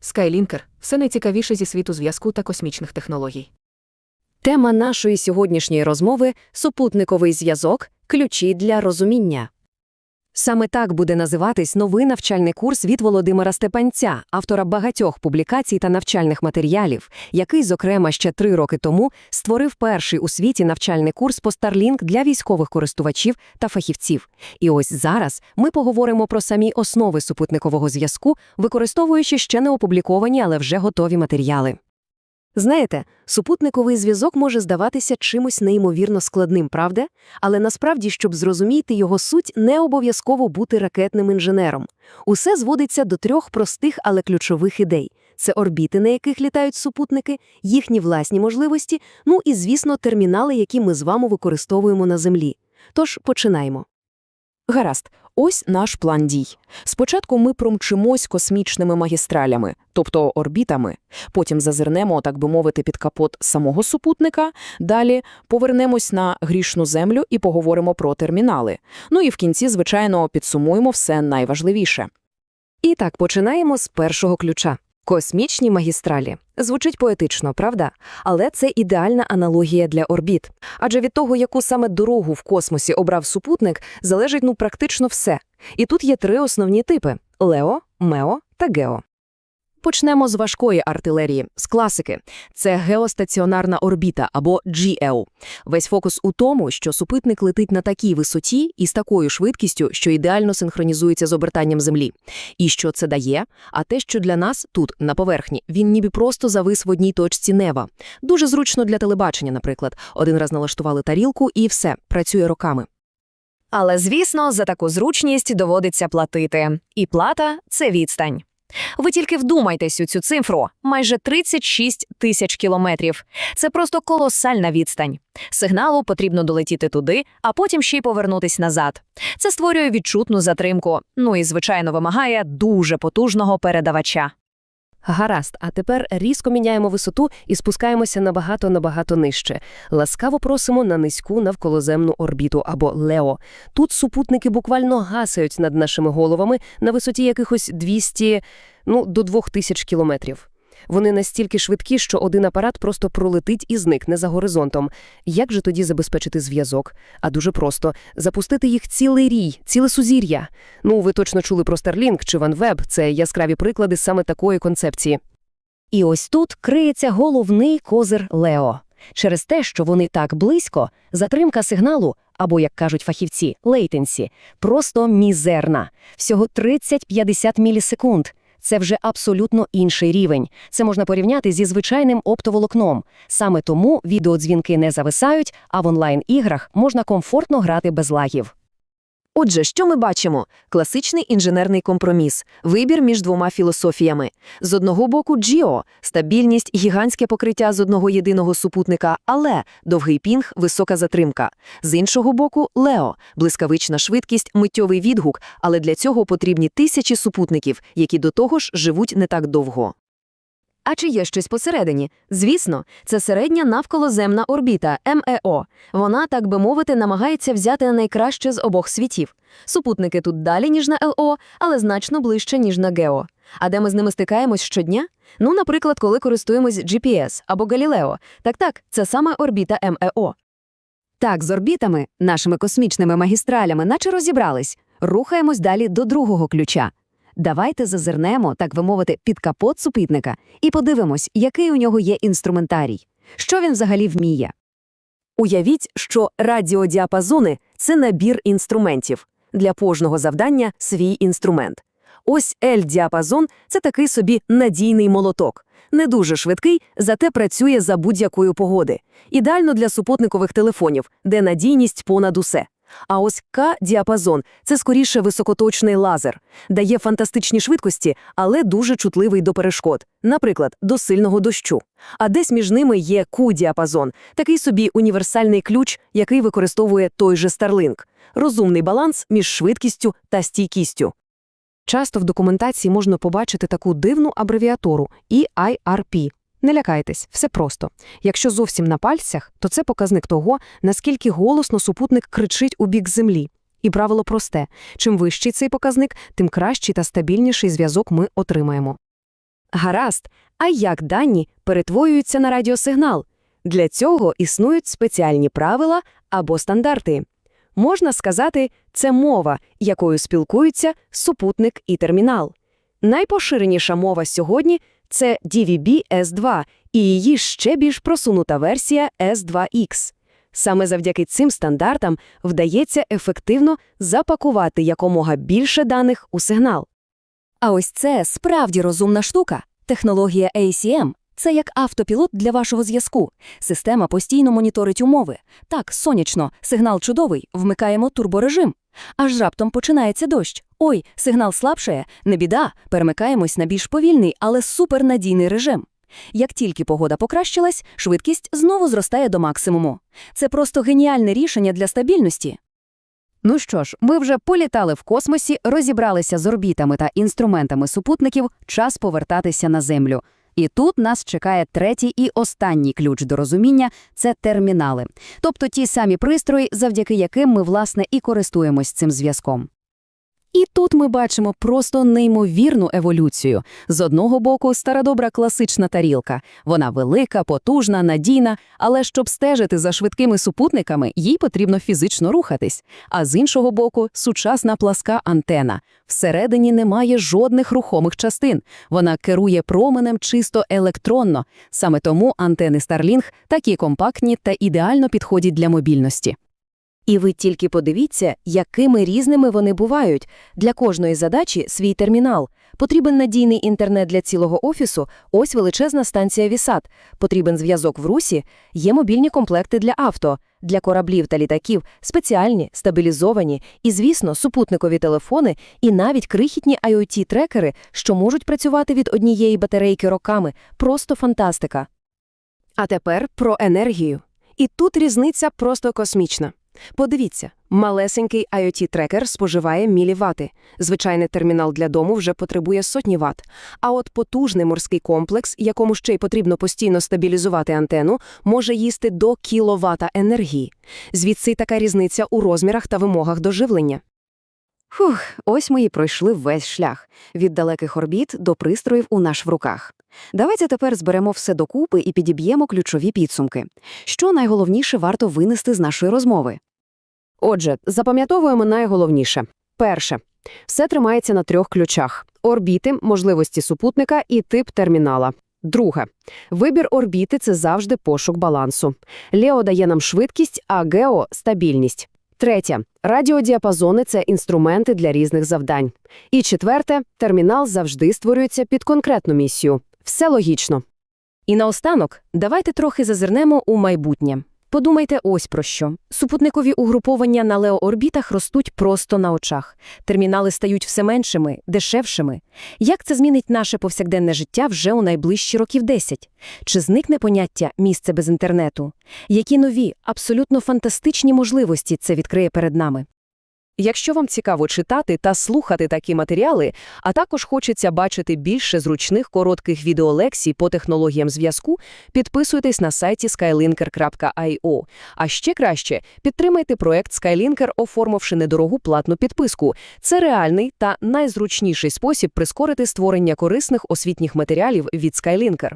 Skylінкер – все найцікавіше зі світу зв'язку та космічних технологій. Тема нашої сьогоднішньої розмови супутниковий зв'язок ключі для розуміння. Саме так буде називатись новий навчальний курс від Володимира Степанця, автора багатьох публікацій та навчальних матеріалів, який, зокрема, ще три роки тому створив перший у світі навчальний курс по Starlink для військових користувачів та фахівців. І ось зараз ми поговоримо про самі основи супутникового зв'язку, використовуючи ще не опубліковані, але вже готові матеріали. Знаєте, супутниковий зв'язок може здаватися чимось неймовірно складним, правда? Але насправді, щоб зрозуміти його суть, не обов'язково бути ракетним інженером. Усе зводиться до трьох простих, але ключових ідей. Це орбіти, на яких літають супутники, їхні власні можливості, ну і, звісно, термінали, які ми з вами використовуємо на Землі. Тож починаємо. Гаразд, ось наш план дій. Спочатку ми промчимось космічними магістралями, тобто орбітами, потім зазирнемо, так би мовити, під капот самого супутника, далі повернемось на грішну землю і поговоримо про термінали. Ну і в кінці, звичайно, підсумуємо все найважливіше. І так, починаємо з першого ключа. Космічні магістралі. Звучить поетично, правда? Але це ідеальна аналогія для орбіт. Адже від того, яку саме дорогу в космосі обрав супутник, залежить ну практично все. І тут є три основні типи: Лео, Мео та Гео. Почнемо з важкої артилерії, з класики. Це геостаціонарна орбіта або GEO. Весь фокус у тому, що супутник летить на такій висоті і з такою швидкістю, що ідеально синхронізується з обертанням Землі. І що це дає? А те, що для нас тут, на поверхні, він ніби просто завис в одній точці неба. Дуже зручно для телебачення, наприклад. Один раз налаштували тарілку і все, працює роками. Але, звісно, за таку зручність доводиться платити. І плата – це відстань. Ви тільки вдумайтесь у цю цифру – майже 36 тисяч кілометрів. Це просто колосальна відстань. Сигналу потрібно долетіти туди, а потім ще й повернутись назад. Це створює відчутну затримку, ну і, звичайно, вимагає дуже потужного передавача. Гаразд, а тепер різко міняємо висоту і спускаємося набагато-набагато нижче. Ласкаво просимо на низьку навколоземну орбіту або ЛЕО. Тут супутники буквально гасають над нашими головами на висоті якихось 200, ну, до 2000 кілометрів. Вони настільки швидкі, що один апарат просто пролетить і зникне за горизонтом. Як же тоді забезпечити зв'язок? А дуже просто – запустити їх цілий рій, ціле сузір'я. Ну, ви точно чули про Starlink чи OneWeb – це яскраві приклади саме такої концепції. І ось тут криється головний козир Лео. Через те, що вони так близько, затримка сигналу, або, як кажуть фахівці, лейтенсі, просто мізерна. Всього 30-50 мілісекунд. Це вже абсолютно інший рівень. Це можна порівняти зі звичайним оптоволокном. Саме тому відеодзвінки не зависають, а в онлайн-іграх можна комфортно грати без лагів. Отже, що ми бачимо? Класичний інженерний компроміс, вибір між двома філософіями. З одного боку Джіо – стабільність, гігантське покриття з одного єдиного супутника, але довгий пінг, висока затримка. З іншого боку Лео – блискавична швидкість, миттєвий відгук, але для цього потрібні тисячі супутників, які до того ж живуть не так довго. А чи є щось посередині? Звісно, це середня навколоземна орбіта МЕО. Вона, так би мовити, намагається взяти найкраще з обох світів. Супутники тут далі, ніж на ЛО, але значно ближче, ніж на ГЕО. А де ми з ними стикаємось щодня? Ну, наприклад, коли користуємось GPS або Галілео. Так-так, це саме орбіта МЕО. Так, з орбітами, нашими космічними магістралями, наче розібрались. Рухаємось далі до другого ключа. Давайте зазирнемо, так би мовити, під капот супутника і подивимось, який у нього є інструментарій. Що він взагалі вміє? Уявіть, що радіодіапазони – це набір інструментів. Для кожного завдання свій інструмент. Ось L-діапазон – це такий собі надійний молоток. Не дуже швидкий, зате працює за будь-якої погоди. Ідеально для супутникових телефонів, де надійність понад усе. А ось К-діапазон – це скоріше високоточний лазер. Дає фантастичні швидкості, але дуже чутливий до перешкод, наприклад, до сильного дощу. А десь між ними є Q-діапазон – такий собі універсальний ключ, який використовує той же Starlink. Розумний баланс між швидкістю та стійкістю. Часто в документації можна побачити таку дивну абревіатуру EIRP. Не лякайтесь, все просто. Якщо зовсім на пальцях, то це показник того, наскільки голосно супутник кричить у бік землі. І правило просте: чим вищий цей показник, тим кращий та стабільніший зв'язок ми отримаємо. Гаразд, а як дані перетворюються на радіосигнал? Для цього існують спеціальні правила або стандарти. Можна сказати, це мова, якою спілкуються супутник і термінал. Найпоширеніша мова сьогодні – це DVB-S2 і її ще більш просунута версія S2X. Саме завдяки цим стандартам вдається ефективно запакувати якомога більше даних у сигнал. А ось це справді розумна штука. Технологія ACM – це як автопілот для вашого зв'язку. Система постійно моніторить умови. Так, сонячно, сигнал чудовий, вмикаємо турборежим. Аж раптом починається дощ. Ой, сигнал слабшає, не біда, перемикаємось на більш повільний, але супернадійний режим. Як тільки погода покращилась, швидкість знову зростає до максимуму. Це просто геніальне рішення для стабільності. Ну що ж, ми вже політали в космосі, розібралися з орбітами та інструментами супутників, час повертатися на Землю. І тут нас чекає третій і останній ключ до розуміння – це термінали. Тобто ті самі пристрої, завдяки яким ми, власне, і користуємось цим зв'язком. І тут ми бачимо просто неймовірну еволюцію. З одного боку, стародобра класична тарілка. Вона велика, потужна, надійна, але щоб стежити за швидкими супутниками, їй потрібно фізично рухатись. А з іншого боку, сучасна пласка антена. Всередині немає жодних рухомих частин. Вона керує променем чисто електронно. Саме тому антени Starlink такі компактні та ідеально підходять для мобільності. І ви тільки подивіться, якими різними вони бувають. Для кожної задачі свій термінал. Потрібен надійний інтернет для цілого офісу, ось величезна станція Вісат. Потрібен зв'язок в русі, є мобільні комплекти для авто, для кораблів та літаків, спеціальні, стабілізовані і, звісно, супутникові телефони і навіть крихітні IoT-трекери, що можуть працювати від однієї батарейки роками. Просто фантастика. А тепер про енергію. І тут різниця просто космічна. Подивіться, малесенький IoT-трекер споживає мілівати. Звичайний термінал для дому вже потребує сотні ват. А от потужний морський комплекс, якому ще й потрібно постійно стабілізувати антенну, може їсти до кіловата енергії. Звідси така різниця у розмірах та вимогах до живлення. Фух, ось ми і пройшли весь шлях – від далеких орбіт до пристроїв у наш в руках. Давайте тепер зберемо все докупи і підіб'ємо ключові підсумки. Що найголовніше варто винести з нашої розмови? Отже, запам'ятовуємо найголовніше. Перше. Все тримається на трьох ключах – орбіти, можливості супутника і тип термінала. Друге. Вибір орбіти – це завжди пошук балансу. Лео дає нам швидкість, а Гео – стабільність. Третє. Радіодіапазони – це інструменти для різних завдань. І четверте. Термінал завжди створюється під конкретну місію. Все логічно. І наостанок, давайте трохи зазирнемо у майбутнє. Подумайте ось про що. Супутникові угруповання на леоорбітах ростуть просто на очах. Термінали стають все меншими, дешевшими. Як це змінить наше повсякденне життя вже у найближчі років 10? Чи зникне поняття «місце без інтернету»? Які нові, абсолютно фантастичні можливості це відкриє перед нами? Якщо вам цікаво читати та слухати такі матеріали, а також хочеться бачити більше зручних коротких відеолекцій по технологіям зв'язку, підписуйтесь на сайті skylinker.io. А ще краще, підтримайте проект Skylinker, оформивши недорогу платну підписку. Це реальний та найзручніший спосіб прискорити створення корисних освітніх матеріалів від Skylinker.